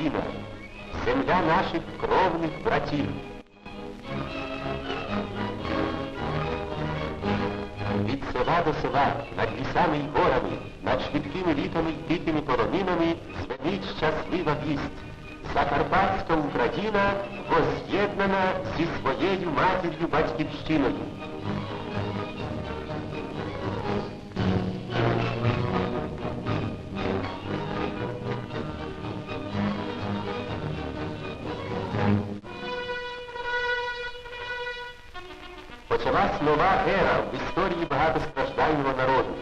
Україна, земля наших кровних братів. Від села до села, над лісами й горами, над швидкими літами й дикими полонинами звенить щаслива вість. Закарпатська Україна воз'єднана зі своєю матір'ю батьківщиною. Почалась нова ера в історії багатостраждального народу.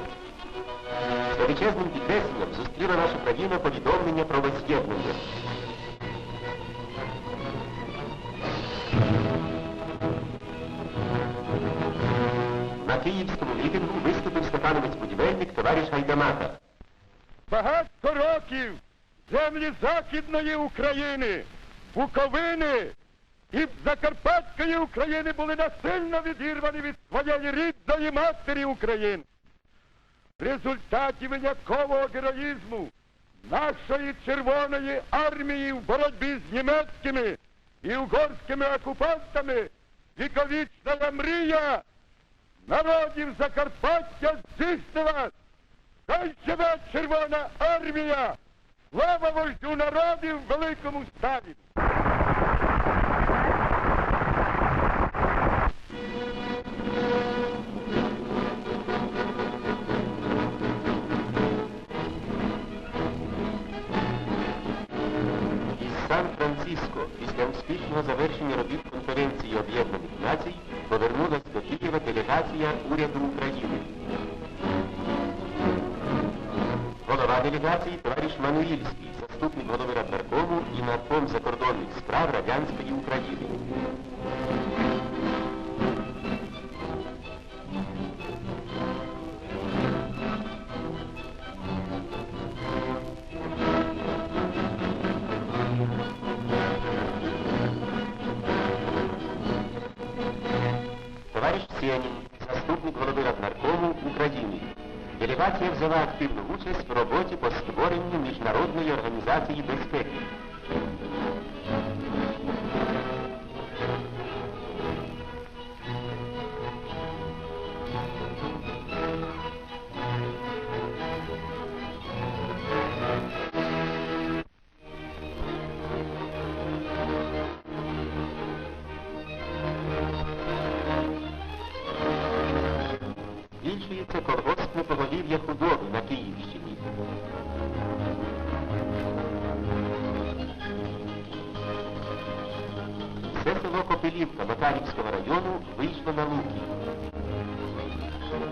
З величезним підкресленням зустріла наша країна повідомлення про воз'єднання. На київському мітингу виступив степановець-будівельник товариш Гайдамака. Багато років землі Західної України, Буковини і Закарпатської України були насильно відірвані від своєї рідної матері України. В результаті виняткового героїзму нашої Червоної армії в боротьбі з німецькими і угорськими окупантами віковічна мрія народів Закарпаття здійснилась. Хай живе Червона армія! Слава вождю народів великому ставі! Після успішного завершення робіт конференції Об'єднаних Націй повернулась до Києва делегація уряду України. Голова делегації товариш Мануїльський, заступник голови Раднаркому і нарком закордонних справ Радянської України. Сенін, заступник голови Раднаркому України. Делегація взяла активну участь в роботі по створенню Міжнародної організації безпеки. Збільшується колгоспне поголів'я худоби на Київщині. Все село Копилівка Макарівського району вийшло на луки.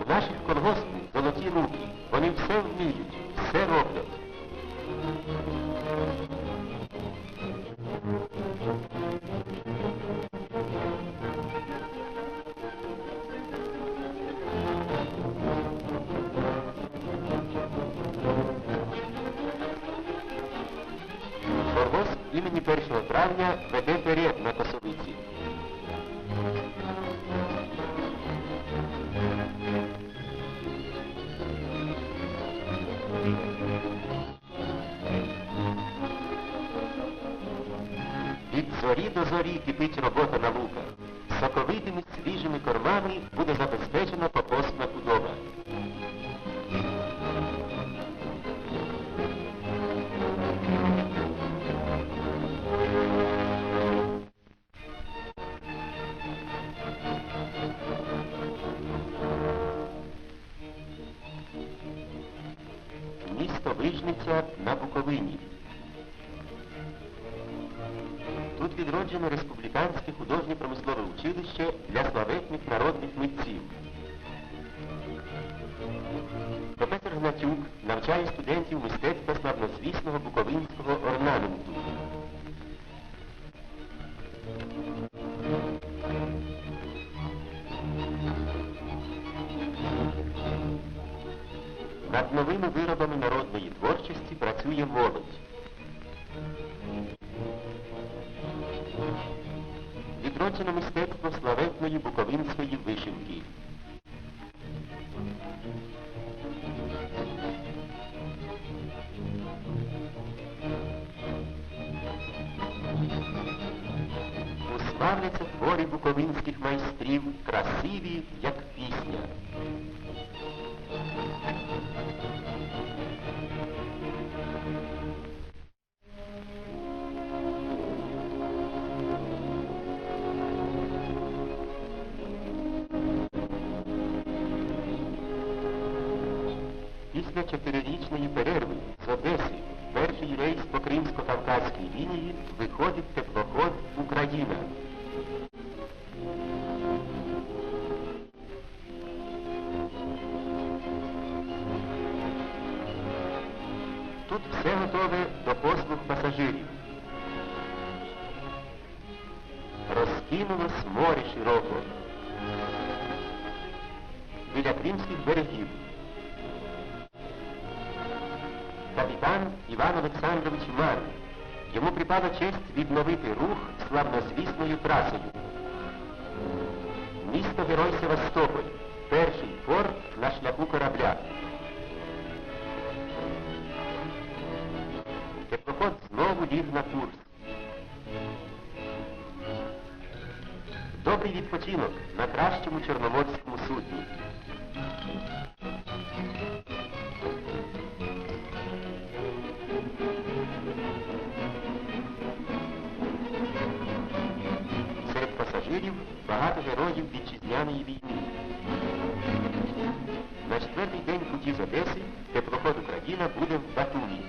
У наших колгоспів золоті руки. Вони все вміють, все роблять. Імені 1 травня веде перед на Косовиці. Від зорі до зорі кипить робота на луках. Соковитими свіжими кормами буде забезпечена покосна худоба. Місто на Буковині. Тут відроджено республіканське художньо-промислове училище для славетних народних митців. Професор Гнатюк навчає студентів мистецтва славнозвісного буковинського над новими виробами народної творчості працює молодь. Відроджено мистецтво славетної буковинської вишивки. Славляться творі буковинських майстрів красиві, як пісня. Після чотирирічної перерви з Одеси перший рейс по Кримсько-Кавказькій лінії виходить теплоход Україна. Тут все готове до послуг пасажирів. Розкинулось море широко. Біля кримських берегів. Капітан Іван Олександрович Ман. Йому припала честь відновити рух славнозвісною трасою. Місто Герой Севастополь. Перший порт на шляху корабля. Теплоход знову ліг на курс. Добрий відпочинок на кращому чорноморському судні. Героїв вітчизняної війни. На четвертий день путі з Одеси теплоход Україна буде в Батумі.